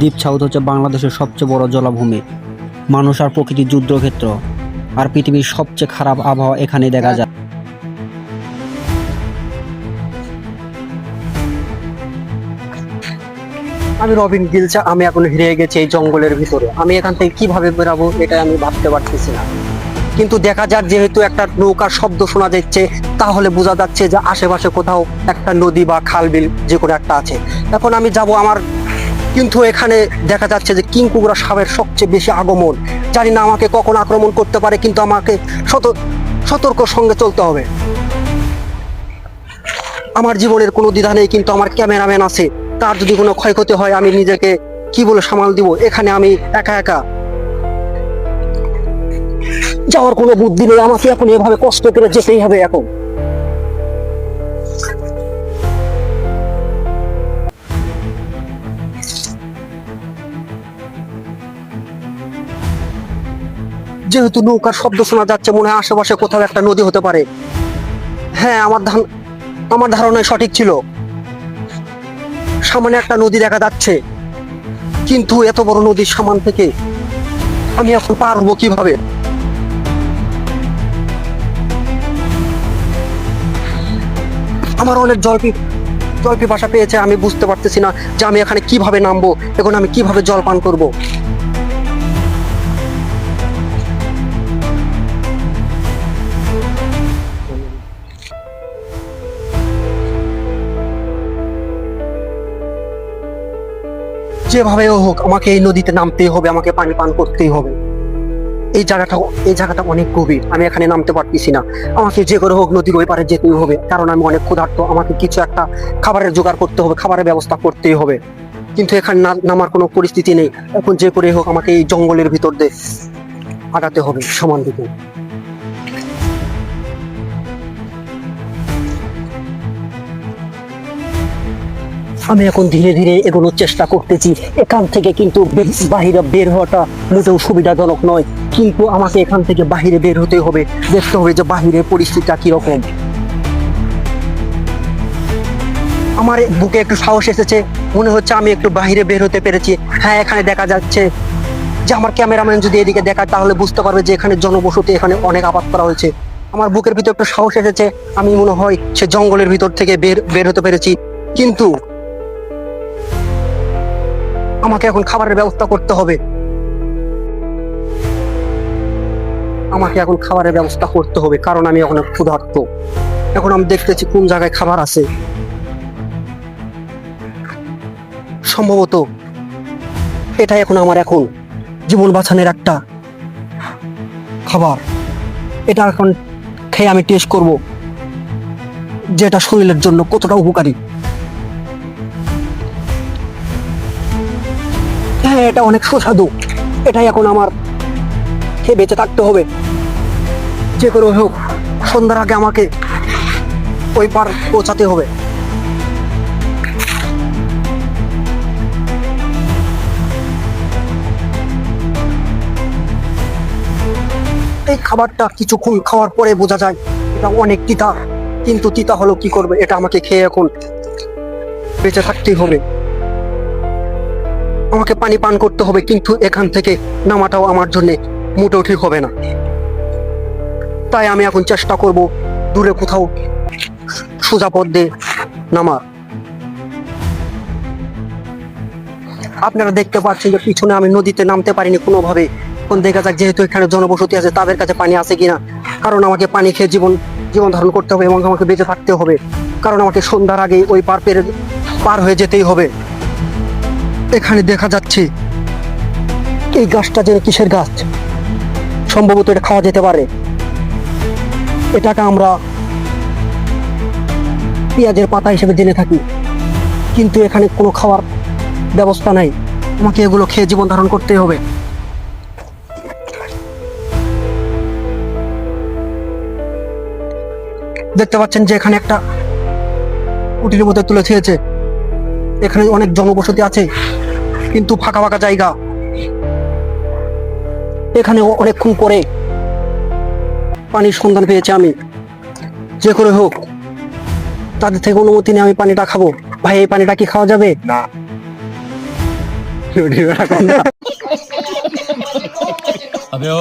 দ্বীপ সাউথ হচ্ছে বাংলাদেশের সবচেয়ে বড় জলাভূমি, মানুষ আর প্রকৃতির যুদ্ধক্ষেত্র, আর পৃথিবীর সবচেয়ে খারাপ আবহাওয়া এখানেই দেখা যায়। আমি রবিন গিলচা, আমি এখন হেরে গেছি এই জঙ্গলের ভিতরে। আমি এখান থেকে কীভাবে বেরাবো এটা আমি ভাবতে পারতেছি না। কিন্তু দেখা যাক, যেহেতু একটা নৌকার শব্দ শোনা যাচ্ছে, তাহলে বোঝা যাচ্ছে যে আশেপাশে কোথাও একটা নদী বা খাল বিল যে কোনো একটা আছে। এখন আমি যাব আমার কিন্তু এখানে দেখা যাচ্ছে যে কিংকুকুরা সাপের সবচেয়ে বেশি আগমন। জানি না আমাকে কখন আক্রমণ করতে পারে, কিন্তু আমাকে সত, সতর্ক সঙ্গে চলতে হবে। আমার জীবনের কোনো দ্বিধা নেই, কিন্তু আমার ক্যামেরাম্যান আছে। তার যদি কোনো ক্ষয়ক্ষতি হয়, আমি নিজেকে কি বলে সামাল দিব? এখানে আমি একা একা। যাওয়ার কোনো বুদ্ধি নেই, আমাকে এখন এভাবে কষ্ট করে যেতেই হবে এখন। যেহেতু নৌকার শব্দ শোনা যাচ্ছে, মনে হয় আশেপাশে কোথাও একটা নদী হতে পারে। হ্যাঁ আমার ধান, আমার ধারণায় সঠিক ছিল। সামনে একটা নদী দেখা যাচ্ছে। কিন্তু এত বড় নদীর সামান থেকে আমি এখন পার হব কীভাবে? আমার অনেক জল জল পিপাসা পেয়েছে, আমি বুঝতে পারতেছি না যে আমি এখানে কীভাবে নামবো, এখন আমি কীভাবে জল পান করব। যেভাবে হোক, আমাকে এই নদীতে নামতেই হবে, আমাকে পানি পান করতেই হবে। এই জায়গাটা এই জায়গাটা অনেক গভীর, আমি এখানে নামতে পারতেছি না। আমাকে যে করে হোক নদীর ওই পারে যেতেই হবে, কারণ আমি অনেক ক্ষুধার্ত, আমাকে কিছু একটা খাবারের জোগাড় করতে হবে, খাবারের ব্যবস্থা করতেই হবে। কিন্তু এখানে নামার কোনো পরিস্থিতি নেই। এখন যে করে হোক, আমাকে এই জঙ্গলের ভিতর দিয়ে আগাতে হবে, সমান দিকে। আমি এখন ধীরে ধীরে এগোনোর চেষ্টা করতেছি। এখান থেকে কিন্তু বাহিরে বের হওয়াটা মোটেও সুবিধাজনক নয়। কিন্তু আমাকে এখান থেকে বাহিরে বের হতে হবে। দেখতে হবে যে বাহিরের পরিস্থিতিটা কীরকম। আমার বুকে একটু সাহস এসেছে। মনে হচ্ছে আমি একটু বাহিরে বের হতে পেরেছি। হ্যাঁ এখানে দেখা যাচ্ছে যে আমার ক্যামেরাম্যান যদি এদিকে দেখায়, তাহলে বুঝতে পারবে যে এখানে জনবসতি, এখানে অনেক আবাদ করা হয়েছে। আমার বুকের ভিতর একটু সাহস এসেছে। আমি মনে হয় সে জঙ্গলের ভিতর থেকে বের বের হতে পেরেছি। কিন্তু আমাকে এখন খাবারের ব্যবস্থা করতে হবে। আমাকে এখন খাবারের ব্যবস্থা করতে হবে, কারণ আমি এখন ক্ষুধার্ত। এখন আমি দেখতেছি কোন জায়গায় খাবার আছে। সম্ভবত এটাই এখন আমার এখন জীবন বাঁচানোর একটা খাবার। এটা এখন খেয়ে আমি টেস্ট করব, যেটা শরীরের জন্য কতটা উপকারী। এটা অনেক সুস্বাদু। এটাই এখন আমার খেয়ে বেঁচে থাকতে হবে। যে করে হোক, সন্ধ্যার আগে আমাকে ওই পার পৌঁছাতে হবে। এই খাবারটা কিছুক্ষণ খাওয়ার পরে বোঝা যায়, এটা অনেক তিতা। কিন্তু তিতা হলো কি করবে, এটা আমাকে খেয়ে এখন বেঁচে থাকতেই হবে। আমাকে পানি পান করতে হবে, কিন্তু এখান থেকে নামাটাও আমার জন্য মোটেও ঠিক হবে না। তাই আমি এখন চেষ্টা করব দূরে কোথাও সোজা পথ দিয়ে নামার। আপনারা দেখতে পাচ্ছেন যে পিছনে আমি নদীতে নামতে পারিনি কোনোভাবে। এখন দেখা যাক যেহেতু এখানে জনবসতি আছে, তাদের কাছে পানি আছে কিনা। কারণ আমাকে পানি খেয়ে জীবন জীবন ধারণ করতে হবে এবং আমাকে বেঁচে থাকতে হবে। কারণ আমাকে সন্ধ্যার আগে ওই পার পেরে পার হয়ে যেতেই হবে। এখানে দেখা যাচ্ছে। এই গাছটা যেন কিসের গাছ? সম্ভবত এটা খাওয়া যেতে পারে। এটাকে আমরা পেঁয়াজের পাতা হিসেবে জেনে থাকি। কিন্তু এখানে কোনো খাওয়ার ব্যবস্থা নাই। আমাকে এগুলো খেয়ে জীবন ধারণ করতে হবে। দেখতে পাচ্ছেন যে এখানে একটা কুটির মধ্যে তুলে ছেয়েছে এখানে অনেক জনবসতি আছে। কিন্তু ফাঁকা ফাঁকা জায়গা। এখানে অনেকক্ষণ পরে পানির সন্ধান পেয়েছি আমি। যে করে হোক তাদের থেকে অনুমতি নিয়ে আমি পানিটা খাব। ভাই এই পানিটা কি খাওয়া যাবে? না।